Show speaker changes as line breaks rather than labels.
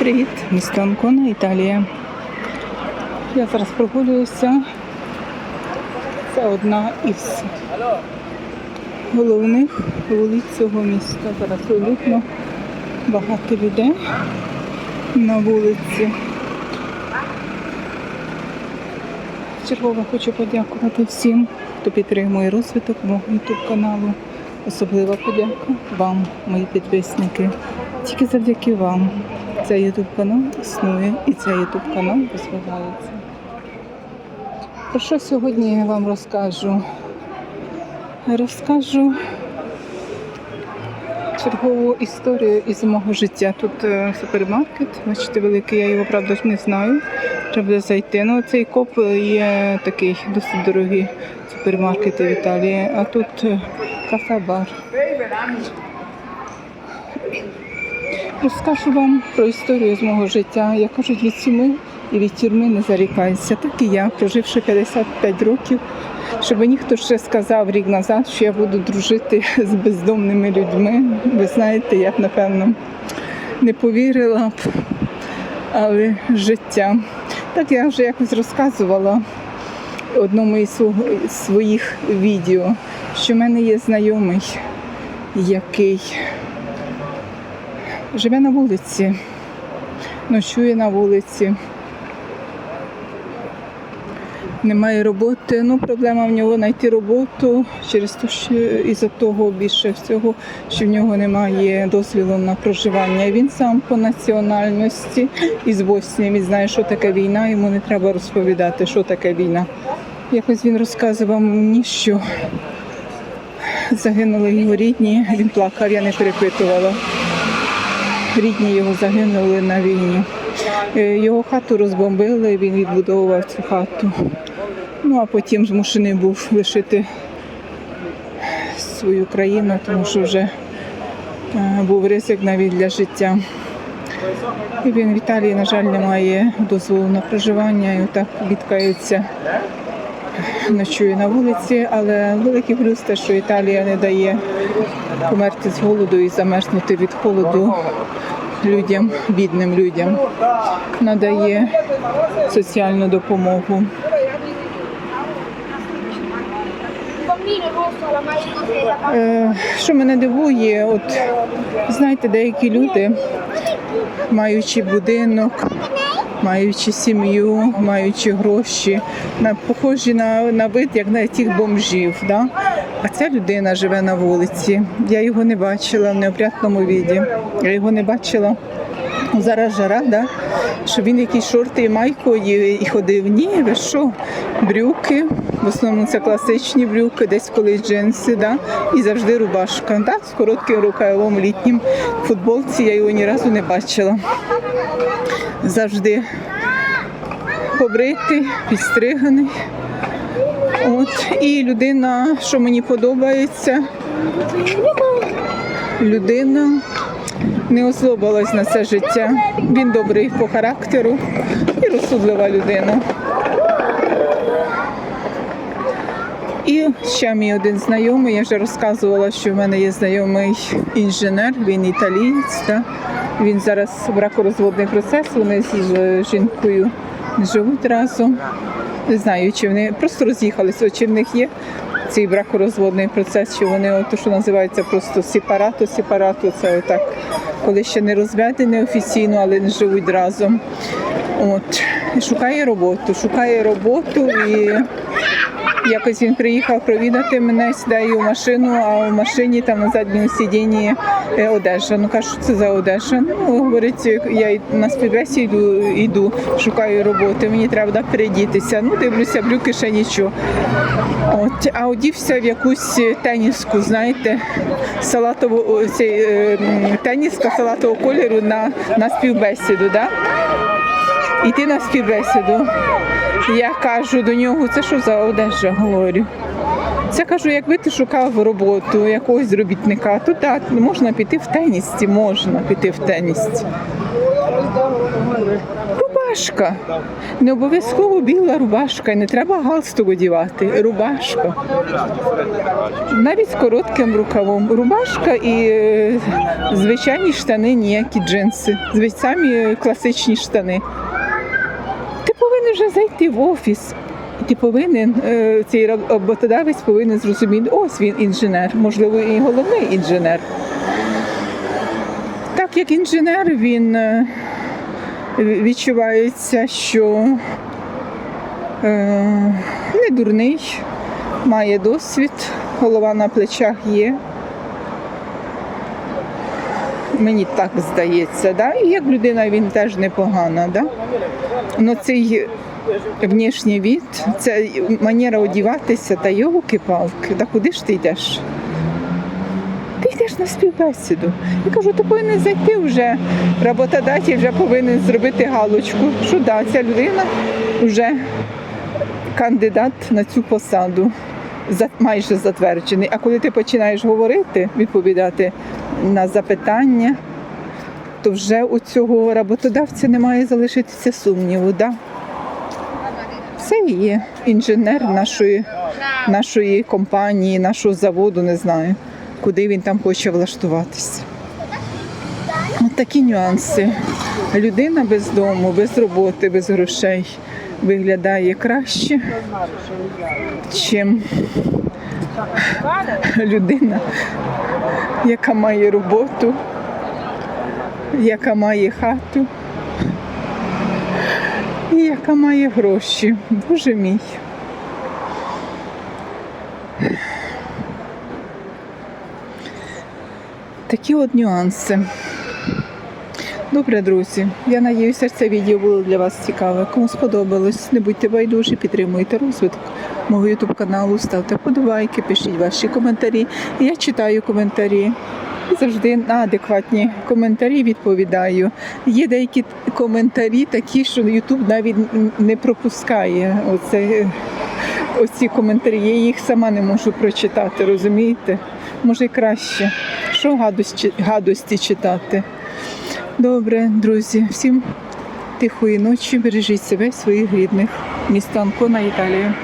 Привіт, місто Анкона, Італія. Я зараз прогулююся. Це одна із головних вулиць цього міста. Зараз великно багато людей на вулиці. Чергово хочу подякувати всім, хто підтримує розвиток мого YouTube каналу. Особлива подяка вам, мої підписники. Тільки завдяки вам цей YouTube канал існує і цей YouTube канал розвивається. Про що сьогодні я вам розкажу? Розкажу чергову історію із мого життя. Тут е, супермаркет, бачите, великий, я його правда ж не знаю. Треба зайти. Ну, цей коп є такий досить дорогий супермаркет в Італії, а тут е, кафе-бар. Розкажу вам про історію з мого життя. Я кажуть, від сіми і від тюрми не зарікаюся. Так і я, проживши 55 років, щоб ніхто ще сказав рік назад, що я буду дружити з бездомними людьми. Ви знаєте, я б напевно не повірила б, але життя. Так я вже якось розказувала одному із своїх відео, що в мене є знайомий, який живе на вулиці, ночує на вулиці. Немає роботи. Ну, проблема в нього знайти роботу через те, що із-за того більше всього, що в нього немає дозвілу на проживання. Він сам по національності із Боснії. Він знає, що таке війна, йому не треба розповідати, що таке війна. Якось він розказував мені, що загинули його рідні. Він плакав, я не перепитувала. Рідні його загинули на війні. Е, Його хату розбомбили, він відбудовував цю хату. Ну а потім змушений був лишити свою країну, тому що вже е, був ризик навіть для життя. І він в Італії, на жаль, не має дозволу на проживання і отак бідкається, ночує на вулиці, але великий плюс те, що Італія не дає померти з голоду і замерзнути від холоду людям, бідним людям, надає соціальну допомогу. Е, Що мене дивує, от знаєте, деякі люди, маючи будинок, маючи сім'ю, маючи гроші, на, похожі на, на вид, як на тих бомжів. Да? А ця людина живе на вулиці. Я його не бачила в неопрятному віді. Я його не бачила. Зараз жара, да? що він якісь шорти і майку і, і ходив. Ні, ви що? Брюки, в основному це класичні брюки, десь колись джинси, да? і завжди рубашка. Да? З коротким рукавом літнім футболці я його ні разу не бачила. Завжди побритий, підстриганий. От. І людина, що мені подобається, людина не озлобилась на це життя. Він добрий по характеру і розсудлива людина. І ще мій один знайомий, я вже розказувала, що в мене є знайомий інженер, він італієць. Та? Він зараз бракорозводний процес, вони з е, жінкою живуть разом. Не знаю, чи вони просто роз'їхалися, чи в них є цей бракорозводний процес, чи вони от, що називається просто сепарато, сепарато, це отак, коли ще не розведені офіційно, але не живуть разом. От. Шукає роботу, шукає роботу і Якось він приїхав провідати мене, сідає у машину, а в машині там на задньому сидінні е, одежа. Ну кажу, що це за одежа. Ну, говорить, я на співбесіду йду, шукаю роботи, мені треба передітися. Ну, дивлюся, брюки ще нічого. От, а одівся в якусь теніску, знаєте, салатову, цей, е, теніска салатового кольору на, на співбесіду. Да? Іти на співбесіду. Я кажу до нього, це що за одежа, говорю. Це кажу, якби ти шукав роботу якогось робітника, то так, можна піти в тенісці, можна піти в тенісці. Рубашка. Не обов'язково біла рубашка, не треба галстук одівати. Рубашка. Навіть з коротким рукавом. Рубашка і е, звичайні штани, ніякі джинси. Самі класичні штани. Повинен вже зайти в офіс. Ти повинен, е, цей роботодавець повинен зрозуміти, ось він інженер, можливо, і головний інженер. Так як інженер, він е, відчувається, що е, не дурний, має досвід, голова на плечах є. Мені так здається, да? і як людина він теж непогана. Да? Ну цей внішній від, це манера одіватися та йолки-палки. Да куди ж ти йдеш? Ти йдеш на співбесіду. Я кажу, ти повинен зайти вже. Роботодатель вже повинен зробити галочку, що да, ця людина вже кандидат на цю посаду, майже затверджений. А коли ти починаєш говорити, відповідати на запитання, то вже у цього роботодавця не має залишитися сумніву. Да? Це є інженер нашої, нашої компанії, нашого заводу, не знаю, куди він там хоче влаштуватися. От такі нюанси. Людина без дому, без роботи, без грошей виглядає краще, чим людина, яка має роботу, яка має хату і яка має гроші. Боже мій. Такі от нюанси. Добре, друзі. Я надіюся, це відео було для вас цікаве. Кому сподобалось, не будьте байдужі, підтримуйте розвиток мого ютуб каналу, ставте подобайки, пишіть ваші коментарі. Я читаю коментарі. Завжди на адекватні коментарі відповідаю. Є деякі коментарі такі, що Ютуб навіть не пропускає. Оце, оці коментарі. Я їх сама не можу прочитати, розумієте? Може, краще. Що гадості, гадості читати? Добре, друзі, всім тихої ночі, бережіть себе, своїх рідних. Місто Анкона, Італія.